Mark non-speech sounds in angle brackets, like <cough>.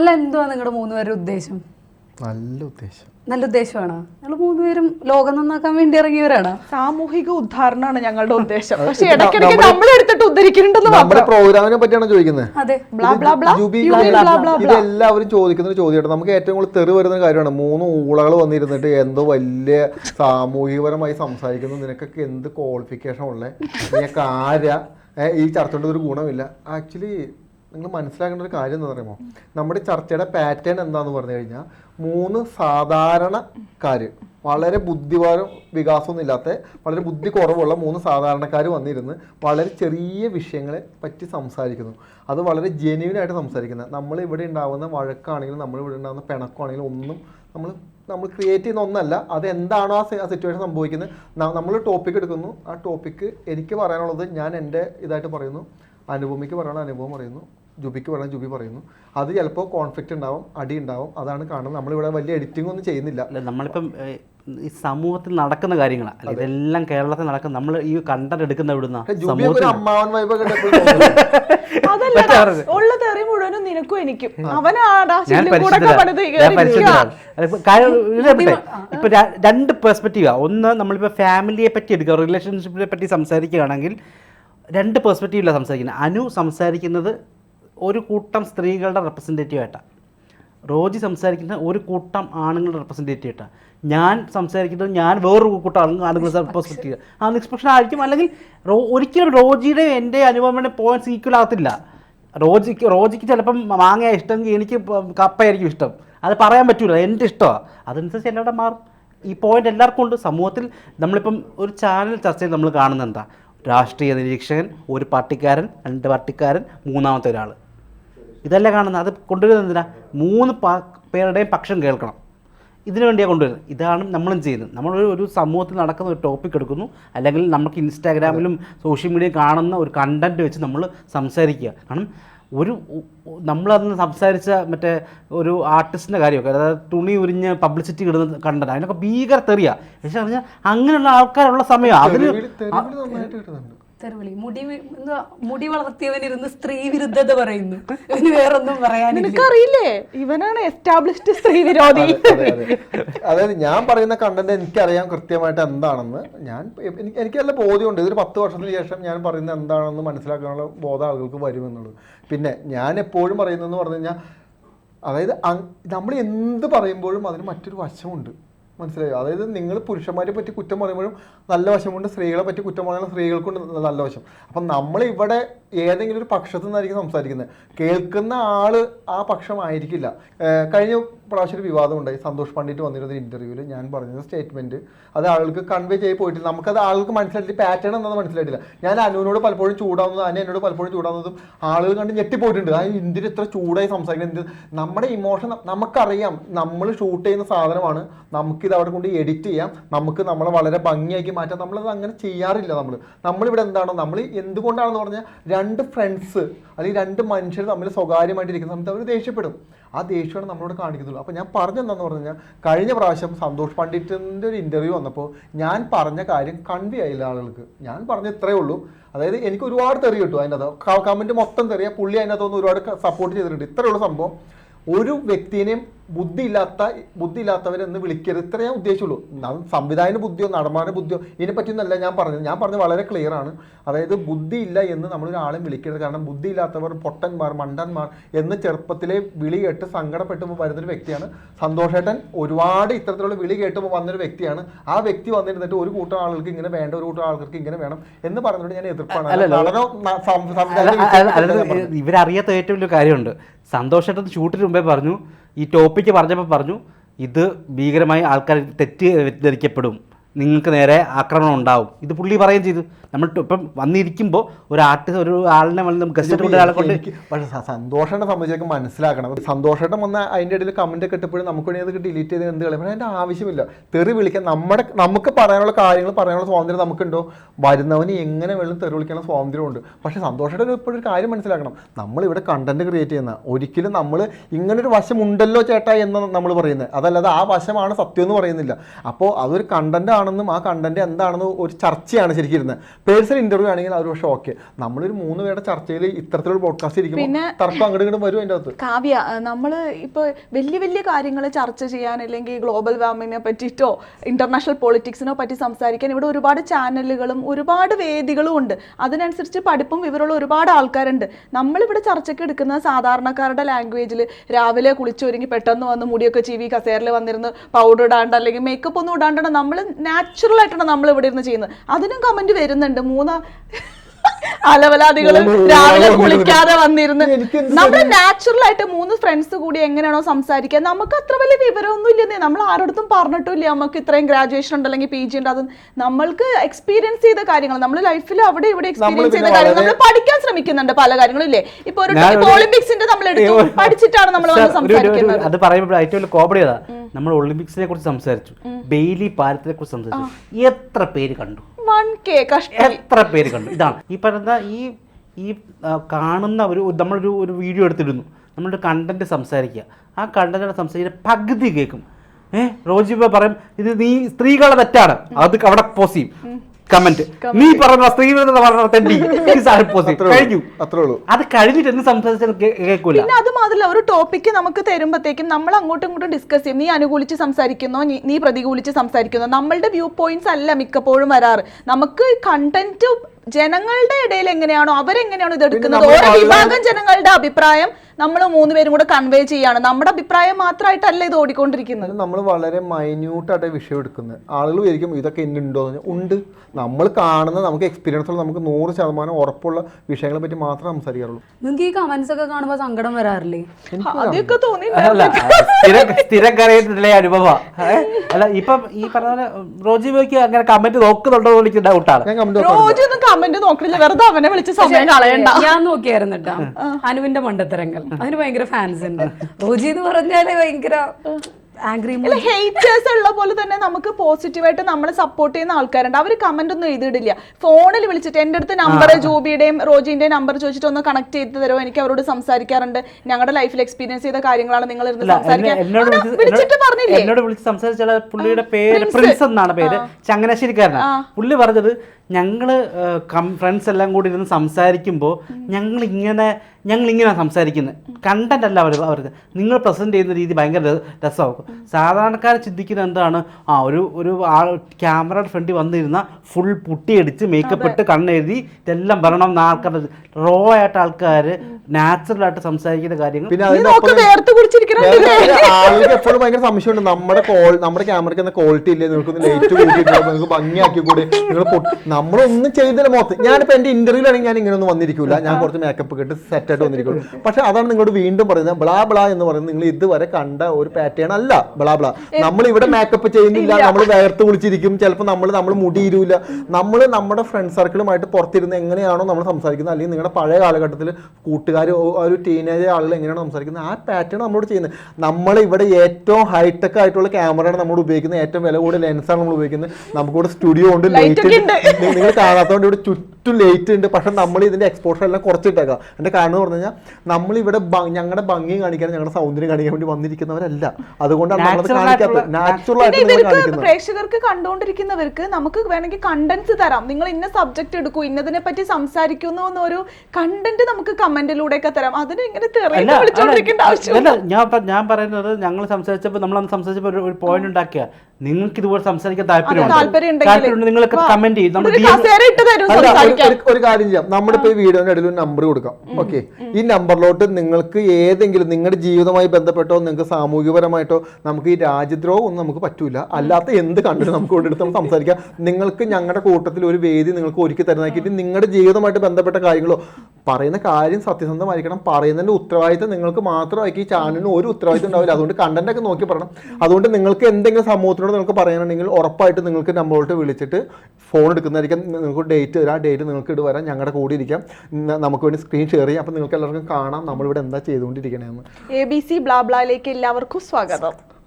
അല്ല എന്തുവാ നിങ്ങളുടെ മൂന്നുപേരുടെ ഉദ്ദേശം? നല്ല ഉദ്ദേശം. നല്ല ഉദ്ദേശമാണോ? ഞങ്ങൾ മൂന്നുപേരും ലോകം നന്നാക്കാൻ വേണ്ടി ഇറങ്ങിയവരാണ്? സാമൂഹിക ഉദ്ധാരണമാണ് ഞങ്ങളുടെ ഉദ്ദേശം. പക്ഷെ ഇടയ്ക്കിടയ്ക്ക് നമ്മൾ എടുത്തിട്ട് ഉദ്ധരിക്കുന്നുണ്ടെന്ന് നമ്മുടെ പ്രോഗ്രാമിനെ പറ്റിയാണ് ചോദിക്കുന്നത് അതെ. Blah blah blah. Jubi blah blah blah ഇതെല്ലാവരും ചോദിക്കുന്ന ഒരു ചോദ്യമാണ് നമുക്ക് ഏറ്റവും കൂടുതൽ തെറി വരുന്ന കാര്യമാണ്. മൂന്ന് ഊളകൾ വന്നിരുന്നിട്ട് എന്തോ വലിയ സാമൂഹികപരമായി സംസാരിക്കുന്നു. നിനക്കൊക്കെ എന്ത് ക്വാളിഫിക്കേഷൻ ഉള്ളേ? നിനക്ക് ആരാ? ഈ ചർച്ചയുടെ ഒരു ഗുണമില്ല. ആക്ച്വലി നിങ്ങൾ മനസ്സിലാക്കേണ്ട ഒരു കാര്യം എന്ന് പറയുമോ നമ്മുടെ ചർച്ചയുടെ പാറ്റേൺ എന്താന്ന് പറഞ്ഞു കഴിഞ്ഞാൽ മൂന്ന് സാധാരണക്കാർ വളരെ ബുദ്ധിപരം വികാസമൊന്നും ഇല്ലാത്ത വളരെ ബുദ്ധി കുറവുള്ള മൂന്ന് സാധാരണക്കാർ വന്നിരുന്ന് വളരെ ചെറിയ വിഷയങ്ങളെ പറ്റി സംസാരിക്കുന്നു. അത് വളരെ ജെന്യൂനായിട്ട് സംസാരിക്കുന്നത്. നമ്മൾ ഇവിടെ ഉണ്ടാകുന്ന വഴക്കാണെങ്കിലും നമ്മൾ ഇവിടെ ഉണ്ടാകുന്ന പിണക്കമാണെങ്കിലും ഒന്നും നമ്മൾ നമ്മൾ ക്രിയേറ്റ് ചെയ്യുന്ന ഒന്നല്ല. അത് എന്താണോ ആ സിറ്റുവേഷൻ സംഭവിക്കുന്നത്. നമ്മൾ ടോപ്പിക് എടുക്കുന്നു. ആ ടോപ്പിക്ക് എനിക്ക് പറയാനുള്ളത് ഞാൻ എന്റെ ഇതായിട്ട് പറയുന്നു. അനുഭൂമിക്ക് പറയാനുള്ള അനുഭവം പറയുന്നു. ജുബിക്ക് വേണം ജുബി പറയുന്നു. അത് ചിലപ്പോൾ കോൺഫ്ലിക്റ്റ് ഉണ്ടാവും അടി ഉണ്ടാവും. അതാണ് കാണുന്നത്. നമ്മളിവിടെ വലിയ എഡിറ്റിംഗ് ഒന്നും ചെയ്യുന്നില്ല. അല്ല നമ്മളിപ്പം ഈ സമൂഹത്തിൽ നടക്കുന്ന കാര്യങ്ങളാണ് ഇതെല്ലാം കേരളത്തിൽ നടക്കുന്ന നമ്മൾ ഈ കണ്ടന്റ് എടുക്കുന്ന ഇവിടുന്ന. <laughs> ഉള്ള തെറി മുഴുവനും നിനക്കും എനിക്കും. ഇപ്പൊ രണ്ട് പെർസ്പെക്റ്റീവാ ഒന്ന് നമ്മളിപ്പോ ഫാമിലിയെ പറ്റി എടുക്കുക റിലേഷൻഷിപ്പിനെ പറ്റി സംസാരിക്കുകയാണെങ്കിൽ രണ്ട് പെർസ്പെക്റ്റീവിലാണ് സംസാരിക്കുന്നത്. അനു സംസാരിക്കുന്നത് ഒരു കൂട്ടം സ്ത്രീകളുടെ റെപ്രസെന്റേറ്റീവ് ആയിട്ടാണ് റോജി സംസാരിക്കുന്ന ഒരു കൂട്ടം ആണുങ്ങളുടെ റെപ്രസെന്റേറ്റീവ് ആയിട്ടാണ് ഞാൻ സംസാരിക്കുന്നത് ഞാൻ വേറൊരു കൂട്ടം ആളുകൾ ആണുങ്ങളുടെ റെപ്രസെന്റേറ്റീവ് ആ നിഷ്പക്ഷൻ ആയിരിക്കും. അല്ലെങ്കിൽ റോ ഒരിക്കലും റോജിയുടെ എന്റെ അനുഭവങ്ങളുടെ പോയിന്റ്സ് ഈക്വൽ ആകത്തില്ല. റോജിക്ക് റോജിക്ക് ചിലപ്പം മാങ്ങ ഇഷ്ടമെങ്കിൽ എനിക്ക് കപ്പയായിരിക്കും ഇഷ്ടം. അത് പറയാൻ പറ്റില്ല എന്റെ ഇഷ്ടമാണ് അതനുസരിച്ച് എല്ലാവരുടെ മാറും. ഈ പോയിന്റ് എല്ലാവർക്കും ഉണ്ട്. സമൂഹത്തിൽ നമ്മളിപ്പം ഒരു ചാനൽ ചർച്ചയിൽ നമ്മൾ കാണുന്നത് എന്താ? രാഷ്ട്രീയ നിരീക്ഷകൻ ഒരു പാർട്ടിക്കാരൻ രണ്ട് പാർട്ടിക്കാരൻ മൂന്നാമത്തെ ഒരാൾ ഇതല്ല കാണുന്നത്. അത് കൊണ്ടുവരുന്നത് എന്തിനാ? മൂന്ന് പേരുടെയും പക്ഷം കേൾക്കണം. ഇതിനു വേണ്ടിയാണ് കൊണ്ടുവരുന്നത്. ഇതാണ് നമ്മളും ചെയ്യുന്നത്. നമ്മൾ ഒരു സമൂഹത്തിൽ നടക്കുന്ന ഒരു ടോപ്പിക് എടുക്കുന്നു. അല്ലെങ്കിൽ നമുക്ക് ഇൻസ്റ്റാഗ്രാമിലും സോഷ്യൽ മീഡിയയിൽ കാണുന്ന ഒരു കണ്ടന്റ് വെച്ച് നമ്മൾ സംസാരിക്കുക. കാരണം ഒരു നമ്മളന്ന് സംസാരിച്ച മറ്റേ ഒരു ആർട്ടിസ്റ്റിന്റെ കാര്യമൊക്കെ അതായത് തുണി ഉരിഞ്ഞ് പബ്ലിസിറ്റി ഇടുന്ന കണ്ടന്റ് അതിനൊക്കെ ഭീകര തെറിയ പക്ഷേ പറഞ്ഞാൽ അങ്ങനെയുള്ള ആൾക്കാരുള്ള സമയം. അതിന് കിട്ടുന്നുണ്ട് തെരുവിളി മുടി വളർത്തിയവൻ ഇരുന്ന് സ്ത്രീ വിരുദ്ധത പറയുന്നു. ഇവന് വേറൊന്നും പറയാനില്ല. നിനക്കറിയില്ലേ? ഇവനാണ് എസ്റ്റാബ്ലിഷ്ഡ് സ്ത്രീ വിരോധി. അതെ, അതെ. അതായത് ഞാൻ പറയുന്ന കണ്ടന്റ് എനിക്കറിയാം കൃത്യമായിട്ട് എന്താണെന്ന്. ഞാൻ എനിക്ക് എനിക്ക് നല്ല ബോധ്യമുണ്ട്. ഇതൊരു പത്ത് വർഷത്തിന് ശേഷം ഞാൻ പറയുന്നത് എന്താണെന്ന് മനസ്സിലാക്കാനുള്ള ബോധം ആളുകൾക്ക് വരുമെന്നുള്ളത്. പിന്നെ ഞാൻ എപ്പോഴും പറയുന്നതെന്ന് പറഞ്ഞു കഴിഞ്ഞാൽ അതായത് നമ്മൾ എന്ത് പറയുമ്പോഴും അതിന് മറ്റൊരു വശമുണ്ട്. മനസ്സിലായോ? അതായത് നിങ്ങൾ പുരുഷന്മാരെ പറ്റി കുറ്റം പറയുമ്പോഴും നല്ല വശമുണ്ട് സ്ത്രീകളെ പറ്റി കുറ്റം പറയുന്ന സ്ത്രീകൾക്കുണ്ട് നല്ല വശം. അപ്പം നമ്മൾ ഇവിടെ ഏതെങ്കിലും ഒരു പക്ഷത്തു നിന്നായിരിക്കും സംസാരിക്കുന്നത്. കേൾക്കുന്ന ആൾ ആ പക്ഷമായിരിക്കില്ല. കഴിഞ്ഞ പ്രാവശ്യം ഒരു വിവാദം ഉണ്ടായി സന്തോഷ് പണ്ഡിറ്റ് വന്നിരുന്ന ഇന്റർവ്യൂവിൽ ഞാൻ പറഞ്ഞ സ്റ്റേറ്റ്മെന്റ് അത് ആൾക്ക് കൺവേ ചെയ്ത് പോയിട്ടില്ല. നമുക്കത് ആൾക്ക് മനസ്സിലായിട്ട് പാറ്റേൺ എന്നത് മനസ്സിലായിട്ടില്ല. ഞാൻ അനുവിനോട് പലപ്പോഴും ചൂടാവുന്നതും അനു എന്നോട് പലപ്പോഴും ചൂടാവുന്നതും ആളുകൾ കണ്ട് ഞെട്ടിപ്പോയിട്ടുണ്ട്. ആ ഇന്ത്യയിൽ ഇത്ര ചൂടായി സംസാരിക്കുന്നത്? നമ്മുടെ ഇമോഷൻ നമുക്കറിയാം. നമ്മൾ ഷൂട്ട് ചെയ്യുന്ന സാധനമാണ്. നമുക്കിത് അവിടെ കൊണ്ട് എഡിറ്റ് ചെയ്യാം. നമുക്ക് നമ്മളെ വളരെ ഭംഗിയാക്കി മാറ്റാം. നമ്മളത് അങ്ങനെ ചെയ്യാറില്ല നമ്മൾ നമ്മളിവിടെ എന്താണോ നമ്മൾ എന്തുകൊണ്ടാണെന്ന് പറഞ്ഞാൽ രണ്ട് ഫ്രണ്ട്സ് അല്ലെങ്കിൽ രണ്ട് മനുഷ്യർ തമ്മിൽ സ്വകാര്യമായിട്ട് ഇരിക്കുന്ന സമയത്ത് അവർ ദേഷ്യപ്പെടും. ആ ദേഷ്യമാണ് നമ്മളോട് കാണിക്കുന്നുള്ളൂ. അപ്പോൾ ഞാൻ പറഞ്ഞെന്താന്ന് പറഞ്ഞു കഴിഞ്ഞാൽ കഴിഞ്ഞ പ്രാവശ്യം സന്തോഷ് പണ്ഡിറ്റിന്റെ ഒരു ഇന്റർവ്യൂ വന്നപ്പോൾ ഞാൻ പറഞ്ഞ കാര്യം കൺവേ ആയില്ല ആളുകൾക്ക്. ഞാൻ പറഞ്ഞ ഇത്രയേ ഉള്ളൂ. അതായത് എനിക്ക് ഒരുപാട് തെറി കിട്ടും അതിനകത്ത്. കമന്റ് മൊത്തം തെറിയാ പുള്ളി അതിനകത്തൊന്ന് ഒരുപാട് സപ്പോർട്ട് ചെയ്തിട്ടുണ്ട്. ഇത്രയുള്ള സംഭവം. ഒരു വ്യക്തിനെയും ബുദ്ധിയില്ലാത്ത ബുദ്ധിയില്ലാത്തവരെന്ന് വിളിക്കരുത്. ഇത്ര ഞാൻ ഉദ്ദേശിച്ചുള്ളൂ. സംവിധായന ബുദ്ധിയോ നടമാന ബുദ്ധിയോ ഇതിനെ പറ്റിയൊന്നല്ല ഞാൻ പറഞ്ഞത്. ഞാൻ പറഞ്ഞത് വളരെ ക്ലിയർ ആണ്. അതായത് ബുദ്ധിയില്ല എന്ന് നമ്മൾ ഒരാളെ വിളിക്കരുത്. കാരണം ബുദ്ധിയില്ലാത്തവർ പൊട്ടന്മാർ മണ്ടന്മാർ എന്ന് ചെറുപ്പത്തിലെ വിളി കേട്ട് സങ്കടപ്പെട്ട് വരുന്നൊരു വ്യക്തിയാണ് സന്തോഷേട്ടൻ. ഒരുപാട് ഇത്തരത്തിലുള്ള വിളി കേട്ട് വന്നൊരു വ്യക്തിയാണ്. ആ വ്യക്തി വന്നിരുന്നിട്ട് ഒരു കൂട്ടം ആളുകൾക്ക് ഇങ്ങനെ വേണ്ട ഒരു കൂട്ടം ആളുകൾക്ക് ഇങ്ങനെ വേണം എന്ന് പറഞ്ഞുകൊണ്ട് ഞാൻ എതിർപ്പാണ്. ഇവരറിയാത്ത ഏറ്റവും വലിയ കാര്യമുണ്ട്. സന്തോഷമായിട്ട് ഷൂട്ടിന് മുമ്പേ പറഞ്ഞു. ഈ ടോപ്പിക്ക് പറഞ്ഞപ്പോൾ പറഞ്ഞു ഇത് ഭീകരമായി ആൾക്കാർ തെറ്റ് തെറ്റിദ്ധരിക്കപ്പെടും. നിങ്ങൾക്ക് നേരെ ആക്രമണം ഉണ്ടാവും. ഇത് പുള്ളി പറയുകയും ചെയ്തു. നമ്മൾ ഇപ്പം വന്നിരിക്കുമ്പോൾ ഒരു ആർട്ടിസ്റ്റ് ഒരു ആളിനെ വന്ന് ഗസ്റ്റ് ഒരാളെ കൊണ്ട് പക്ഷേ പക്ഷെ സ- സന്തോഷേട്ടനെ സംബന്ധിച്ചൊക്കെ മനസ്സിലാക്കണം. സന്തോഷേട്ടൻ വന്ന അതിന്റെ ഇടയിൽ കമന്റ് ഒക്കെ ഇട്ടപ്പോഴും നമുക്ക് വേണ്ടി അത് ഡിലീറ്റ് ചെയ്ത് എന്ത് കളയും. അതിന്റെ ആവശ്യമില്ല. തെറി വിളിക്കാൻ നമ്മുടെ നമുക്ക് പറയാനുള്ള കാര്യങ്ങൾ പറയാനുള്ള സ്വാതന്ത്ര്യം നമുക്കുണ്ടോ? വരുന്നവന് എങ്ങനെ വേണം തെറി വിളിക്കാനുള്ള സ്വാതന്ത്ര്യമുണ്ട്. പക്ഷേ സന്തോഷേട്ടൻ ഇപ്പോഴും ഒരു കാര്യം മനസ്സിലാക്കണം. നമ്മളിവിടെ കണ്ടന്റ് ക്രിയേറ്റ് ചെയ്യുന്ന ഒരിക്കലും നമ്മൾ ഇങ്ങനൊരു വശമുണ്ടല്ലോ ചേട്ടാ എന്ന് നമ്മൾ പറയുന്നത്. അതല്ലാതെ ആ വശമാണ് സത്യം എന്ന് പറയുന്നില്ല. അപ്പോൾ അതൊരു കണ്ടന്റ് എന്താണെന്നും ആ കണ്ടന്റ് എന്താണെന്നും ഒരു ചർച്ചയാണ് ശരിക്കും ഇരുന്നത് പേഴ്സണൽ ഇന്റർവ്യൂ ആണെങ്കിൽ അവർ പക്ഷേ ഓക്കെ നമ്മളൊരു മൂന്ന് പേരുടെ ചർച്ചയിൽ ഇത്തരത്തിലൊരു പോഡ്കാസ്റ്റ് ഇരിക്കുമ്പോൾ തർക്കം അങ്ങോട്ട് ഇങ്ങോട്ട് വരും അതിന്റെ അകത്ത്. കാവ്യ നമ്മൾ ഇപ്പോൾ വലിയ വലിയ കാര്യങ്ങൾ ചർച്ച ചെയ്യാൻ അല്ലെങ്കിൽ ഗ്ലോബൽ വാർമിങ്ങിനെ പറ്റിയിട്ടോ ഇന്റർനാഷണൽ പൊളിറ്റിക്സിനോ പറ്റി സംസാരിക്കാൻ ഇവിടെ ഒരുപാട് ചാനലുകളും ഒരുപാട് വേദികളും ഉണ്ട്. അതിനനുസരിച്ച് പഠിപ്പും വിവരമുള്ള ഒരുപാട് ആൾക്കാരുണ്ട്. നമ്മളിവിടെ ചർച്ചയ്ക്ക് എടുക്കുന്ന സാധാരണക്കാരുടെ ലാംഗ്വേജിൽ രാവിലെ കുളിച്ചൊരുങ്ങി പെട്ടെന്ന് വന്ന് മുടിയൊക്കെ ചീവി കസേരയിൽ വന്നിരുന്ന് പൗഡർ ഇടാണ്ട് അല്ലെങ്കിൽ മേക്കപ്പ് ഒന്നും ഇടാണ്ടാണ് നമ്മൾ നാച്ചുറൽ ആയിട്ടാണ് നമ്മൾ ഇവിടെ ഇരുന്ന് ചെയ്യുന്നത്. അതിനും കമന്റ് വരുന്നുണ്ട്. മൂന്നാ അലവലാദികൾ രാവിലെ കുളിക്കാതെ വന്നിരുന്നു. നമ്മൾ നാച്ചുറൽ ആയിട്ട് മൂന്ന് ഫ്രണ്ട്സ് കൂടി എങ്ങനെയാണോ സംസാരിക്കുക? നമുക്ക് അത്ര വലിയ വിവരമൊന്നും ഇല്ലെന്നേ. നമ്മൾ ആരോടത്തും പറഞ്ഞിട്ടില്ല. നമുക്ക് ഇത്രയും ഗ്രാജുവേഷൻ ഉണ്ട് അല്ലെങ്കിൽ പി ജി ഉണ്ട്. അത് നമ്മൾക്ക് എക്സ്പീരിയൻസ് ചെയ്ത കാര്യങ്ങൾ നമ്മൾ ലൈഫിൽ അവിടെ ഇവിടെ എക്സ്പീരിയൻസ് ചെയ്ത കാര്യങ്ങൾ നമ്മൾ പഠിക്കാൻ ശ്രമിക്കുന്നുണ്ട് പല കാര്യങ്ങളും ഇല്ലേ? ഇപ്പൊ ഒരു ഒളിമ്പിക്സിന്റെ നമ്മൾ എടുത്തു. പഠിച്ചിട്ടാണ് നമ്മൾ വന്ന് സംസാരിക്കുന്നത്. അത് പറയുമ്പോൾ ഏറ്റവും വലിയ കോമഡി നമ്മൾ ഒളിമ്പിക്സിനെ കുറിച്ച് സംസാരിച്ചു. ബെയിലി പാലത്തിനെ കുറിച്ച് സംസാരിച്ചു. എത്ര പേര് കണ്ടു? എത്ര പേര് കണ്ടു? ഇതാണ്. ഈ പറയുന്ന ഈ ഈ കാണുന്ന ഒരു നമ്മളൊരു ഒരു വീഡിയോ എടുത്തിരുന്നു നമ്മളൊരു കണ്ടന്റ് സംസാരിക്കുക. ആ കണ്ടന്റ് സംസാരിക്കുന്ന പകുതി കേൾക്കും. ഏഹ് റോജിബ പറയും ഇത് നീ സ്ത്രീകളെ തെറ്റാണ്. അത് അവിടെ പോസ് ചെയ്യും. കമന്റ് നീ പറഞ്ഞ സ്ത്രീകളുടെ പറഞ്ഞ തെണ്ടി പോസ് കഴിഞ്ഞു. അത്രേ ഉള്ളൂ. അത് കഴിഞ്ഞിട്ട് എന്ത് സംസാരിച്ചാൽ കേൾക്കൂല. പിന്നെ അത് മാത്രമല്ല ഒരു ടോപ്പിക് നമുക്ക് തരുമ്പോഴത്തേക്കും നമ്മൾ അങ്ങോട്ടും ഇങ്ങോട്ടും ഡിസ്കസ് ചെയ്യും. നീ അനുകൂലിച്ച് സംസാരിക്കുന്നോ നീ- നീ പ്രതികൂലിച്ച് സംസാരിക്കുന്നോ നമ്മളുടെ വ്യൂ പോയിന്റ്സ് അല്ല മിക്കപ്പോഴും വരാറ്. നമുക്ക് കണ്ടന്റ് ജനങ്ങളുടെ ഇടയിൽ എങ്ങനെയാണോ അവരെങ്ങനെയാണോ ഇത് എടുക്കുന്നത്? ഓരോ വിഭാഗം ജനങ്ങളുടെ അഭിപ്രായം നമ്മൾ മൂന്നുപേരും കൂടെ കൺവേ ചെയ്യാണ്. നമ്മുടെ അഭിപ്രായം മാത്രമായിട്ടല്ല ഇത് ഓടിക്കൊണ്ടിരിക്കുന്നത്. നമ്മൾ വളരെ മൈന്യൂട്ടായിട്ട് വിഷയം എടുക്കുന്നത്. ആളുകൾ വിചാരിക്കും ഇതൊക്കെ എന്നുണ്ടോ എന്ന്. ഉണ്ട്. നമ്മൾ കാണുന്ന നമുക്ക് എക്സ്പീരിയൻസ് ഉള്ള നമുക്ക് നൂറ് ശതമാനം ഉറപ്പുള്ള വിഷയങ്ങളെ പറ്റി മാത്രമേ സംസാരിക്കാറുള്ളൂ. നിങ്ങൾക്ക് ഈ കമന്റ്സ് ഒക്കെ കാണുമ്പോൾ സങ്കടം വരാറില്ലേ? അതൊക്കെ തോന്നി. സ്ഥിര അനുഭവ. അല്ല ഇപ്പം ഈ പറഞ്ഞ പോലെ റോജി ബോയ്ക്ക് അങ്ങനെ കമന്റ് നോക്കുന്നുണ്ടോ എന്ന് എനിക്ക് ഡൗട്ടാണ് ഞാൻ കമന്റ് റോജ് ഒന്നും കമന്റ് നോക്കണില്ല. വെറുതെ അവനെ വിളിച്ച് സമയം കളയണ്ട. ഞാൻ നോക്കിയായിരുന്നു കേട്ടോ. അനുവിന്റെ മണ്ടത്തരങ്ങൾ. അതിന് ഭയങ്കര ഫാൻസ് ഉണ്ട്. റോജി എന്ന് പറഞ്ഞാൽ ഭയങ്കര ആംഗ്രി ഹേറ്റേഴ്സ് ഉള്ള പോലെ തന്നെ നമുക്ക് പോസിറ്റീവായിട്ട് നമ്മളെ സപ്പോർട്ട് ചെയ്യുന്ന ആൾക്കാരുണ്ട്. അവർ കമന്റ് ഒന്നും എഴുതിയിടില്ല. ഫോണിൽ വിളിച്ചിട്ട് എന്റെ അടുത്ത് നമ്പർ ജോബിയുടെയും റോജിന്റെയും നമ്പർ ചോദിച്ചിട്ട് ഒന്ന് കണക്ട് ചെയ്ത് തരുമോ എനിക്ക് അവരോട് സംസാരിക്കാറുണ്ട്. ഞങ്ങളുടെ ലൈഫിൽ എക്സ്പീരിയൻസ് ചെയ്ത കാര്യങ്ങളാണ് നിങ്ങൾ ഇരുന്ന് സംസാരിക്കാൻ. വിളിച്ചിട്ട് എന്നോട് പറഞ്ഞില്ലേ? എന്നോട് വിളിച്ച് സംസാരിച്ച പുള്ളിയുടെ പേര് പ്രിൻസ് എന്നാണ് പേര് ചങ്ങനാശ്ശേരിക്കാരനാണ് പുള്ളി പറഞ്ഞത് ഞങ്ങൾ ഫ്രണ്ട്സ് എല്ലാം കൂടി ഇരുന്ന് സംസാരിക്കുമ്പോൾ ഞങ്ങൾ ഇങ്ങനെ ഞങ്ങൾ ഇങ്ങനെ സംസാരിക്കുന്നത് കണ്ടന്റ് അല്ല അവർ അവർക്ക്. നിങ്ങൾ പ്രസന്റ് ചെയ്യുന്ന രീതി ഭയങ്കര രസമാക്കും. സാധാരണക്കാർ ചിന്തിക്കുന്നത് എന്താണ്? ആ ഒരു ഒരു ആൾ ക്യാമറയുടെ ഫ്രണ്ടിൽ വന്നിരുന്ന ഫുൾ പുട്ടിയടിച്ച് മേക്കപ്പ് ഇട്ട് കണ്ണെഴുതി ഇതെല്ലാം വരണം എന്ന് ആൾക്കാർ റോ ആയിട്ട് ആൾക്കാർ നാച്ചുറൽ ആയിട്ട് സംസാരിക്കുന്ന കാര്യങ്ങൾ. ആളുകൾക്ക് എപ്പോഴും ഭയങ്കര സംശയമുണ്ട്. നമ്മുടെ കോൾ നമ്മുടെ ക്യാമറയ്ക്ക് ക്വാളിറ്റി ഇല്ലേ? നിങ്ങൾക്ക് ലൈറ്റ് നിങ്ങൾക്ക് ഭംഗിയാക്കി കൂടി. നിങ്ങൾ നമ്മളൊന്നും ചെയ്തില്ല മൊത്തം. ഞാനിപ്പോ എന്റെ ഇന്റർവ്യൂ ആണെങ്കിൽ ഞാൻ ഇങ്ങനെ ഒന്നും വന്നിരിക്കില്ല ഞാൻ കുറച്ച് മേക്കപ്പ് കെട്ട് സെറ്റായിട്ട് സെറ്റ് ആയിട്ട് വന്നിരിക്കുള്ളൂ. പക്ഷെ അതാണ് നിങ്ങളോട് വീണ്ടും പറയുന്നത്. ബ്ലാ ബ്ലാ എന്ന് പറയുന്നത് നിങ്ങൾ ഇതുവരെ കണ്ട ഒരു പാറ്റേൺ അല്ല. ബ്ലാ ബ്ലാ നമ്മൾ ഇവിടെ മേക്കപ്പ് ചെയ്യുന്നില്ല. നമ്മൾ വേർത്ത് കുളിച്ചിരിക്കും. ചിലപ്പോൾ നമ്മൾ നമ്മൾ മുടിയിരൂല നമ്മൾ നമ്മുടെ ഫ്രണ്ട് സർക്കിളുമായിട്ട് പുറത്തിരുന്ന് എങ്ങനെയാണോ നമ്മൾ സംസാരിക്കുന്നത്. അല്ലെങ്കിൽ നിങ്ങളുടെ പഴയ കാലഘട്ടത്തിൽ കൂട്ടുകാർ ഒരു ടീനേജ് ആളുകൾ എങ്ങനെയാണ് സംസാരിക്കുന്നത്. ആ പാറ്റേൺ നമ്മളോട് ചെയ്യുന്നത്. നമ്മൾ ഇവിടെ ഏറ്റവും ഹൈടെക് ആയിട്ടുള്ള ക്യാമറയാണ് നമ്മൾ ഉപയോഗിക്കുന്നത്. ഏറ്റവും വില കൂടിയ ലെൻസാണ് നമ്മൾ ഉപയോഗിക്കുന്നത്. നമുക്കിവിടെ സ്റ്റുഡിയോ ഉണ്ട് ലൈറ്റ്. നിങ്ങൾ കാണാത്തോണ്ട് ഇവിടെ ചുറ്റും ലേറ്റ് ഉണ്ട്. പക്ഷെ നമ്മൾ ഇതിന്റെ എക്സ്പോഷർ എല്ലാം കുറച്ചിട്ടേക്കാം. എന്റെ കാരണം എന്ന് പറഞ്ഞു കഴിഞ്ഞാൽ നമ്മൾ ഇവിടെ ഞങ്ങളുടെ ഭംഗി കാണിക്കാൻ ഞങ്ങളുടെ സൗന്ദര്യം കാണിക്കാൻ വേണ്ടി വന്നിരിക്കുന്നവരല്ല. അതുകൊണ്ടാണ് നമ്മളത് Natural കാണിക്കാത്തത്. നാച്ചുറൽ ആയിട്ട് നിങ്ങൾ പ്രേക്ഷകർക്ക് കണ്ടുകൊണ്ടിരിക്കുന്നവർക്ക് നമുക്ക് വേണമെങ്കിൽ കണ്ടന്റ്സ് തരാം. നിങ്ങൾ ഇന്ന സബ്ജക്ട് എടുക്കൂ ഇന്നതിനെ പറ്റി സംസാരിക്കുന്നു എന്നൊരു കണ്ടന്റ് നമുക്ക് കമന്റിലൂടെ ഒക്കെ തരാം. അതിന് ഇങ്ങനെ അല്ല, ഞാൻ ഞാൻ പറയുന്നത് ഞങ്ങൾ സംസാരിച്ചപ്പോൾ നമ്മൾ അന്ന് സംസാരിച്ചപ്പോൾ ഒരു- പോയിന്റ് ഉണ്ടാക്കിയ. നിങ്ങൾക്ക് ഇതുപോലെ സംസാരിക്കാൻ താല്പര്യമുണ്ട്? താല്പര്യം നിങ്ങളൊക്കെ വാ. കമന്റ് ചെയ്യും. നമ്മൾ ഒരു കാര്യം ചെയ്യാം. നമ്മുടെ ഇപ്പൊ ഈ വീഡിയോന്റെ ഇടയിൽ ഒരു നമ്പർ കൊടുക്കാം. ഓക്കെ ഈ നമ്പറിലോട്ട് നിങ്ങൾക്ക് ഏതെങ്കിലും നിങ്ങളുടെ ജീവിതമായി ബന്ധപ്പെട്ടോ നിങ്ങൾക്ക് സാമൂഹികപരമായിട്ടോ നമുക്ക് ഈ രാജ്യദ്രോഹം ഒന്നും നമുക്ക് പറ്റൂല. അല്ലാത്ത എന്ത് കണ്ടിട്ട് നമുക്ക് കൊണ്ടെടുത്ത് നമുക്ക് സംസാരിക്കാം. നിങ്ങൾക്ക് ഞങ്ങളുടെ കൂട്ടത്തിൽ ഒരു വേദി നിങ്ങൾക്ക് ഒരുക്കി തരുന്നതാക്കിയിട്ട് നിങ്ങളുടെ ജീവിതമായിട്ട് ബന്ധപ്പെട്ട കാര്യങ്ങളോ പറയുന്ന കാര്യം സത്യസന്ധമായിരിക്കണം. പറയുന്നതിന്റെ ഉത്തരവാദിത്തം നിങ്ങൾക്ക് മാത്രമായിരിക്കും. ഈ ചാനലിന് ഒരു ഉത്തരവാദിത്തം ഉണ്ടാവില്ല. അതുകൊണ്ട് കണ്ടന്റ് ഒക്കെ നോക്കി പറയണം. അതുകൊണ്ട് നിങ്ങൾക്ക് എന്തെങ്കിലും സമൂഹത്തിനോട് നിങ്ങൾക്ക് പറയാനുണ്ടെങ്കിൽ ഉറപ്പായിട്ട് നിങ്ങൾക്ക് നമ്മളോട്ട് വിളിച്ചിട്ട് ഫോൺ എടുക്കുന്നതായിരിക്കും. നിങ്ങൾക്ക് ഡേറ്റ് ആ ഡേറ്റ് നിങ്ങൾക്ക് ഇത് വരാം ഞങ്ങളുടെ കൂടെ ഇരിക്കാം. നമുക്ക് വേണ്ടി സ്ക്രീൻ ഷെയർ ചെയ്യാം. അപ്പം നിങ്ങൾക്ക് എല്ലാവർക്കും കാണാം. നമ്മളിവിടെ എന്താ ചെയ്തുകൊണ്ടിരിക്കണേന്ന്. എ ബി സി ബ്ലാബ്ലായിലേക്ക് എല്ലാവർക്കും സ്വാഗതം.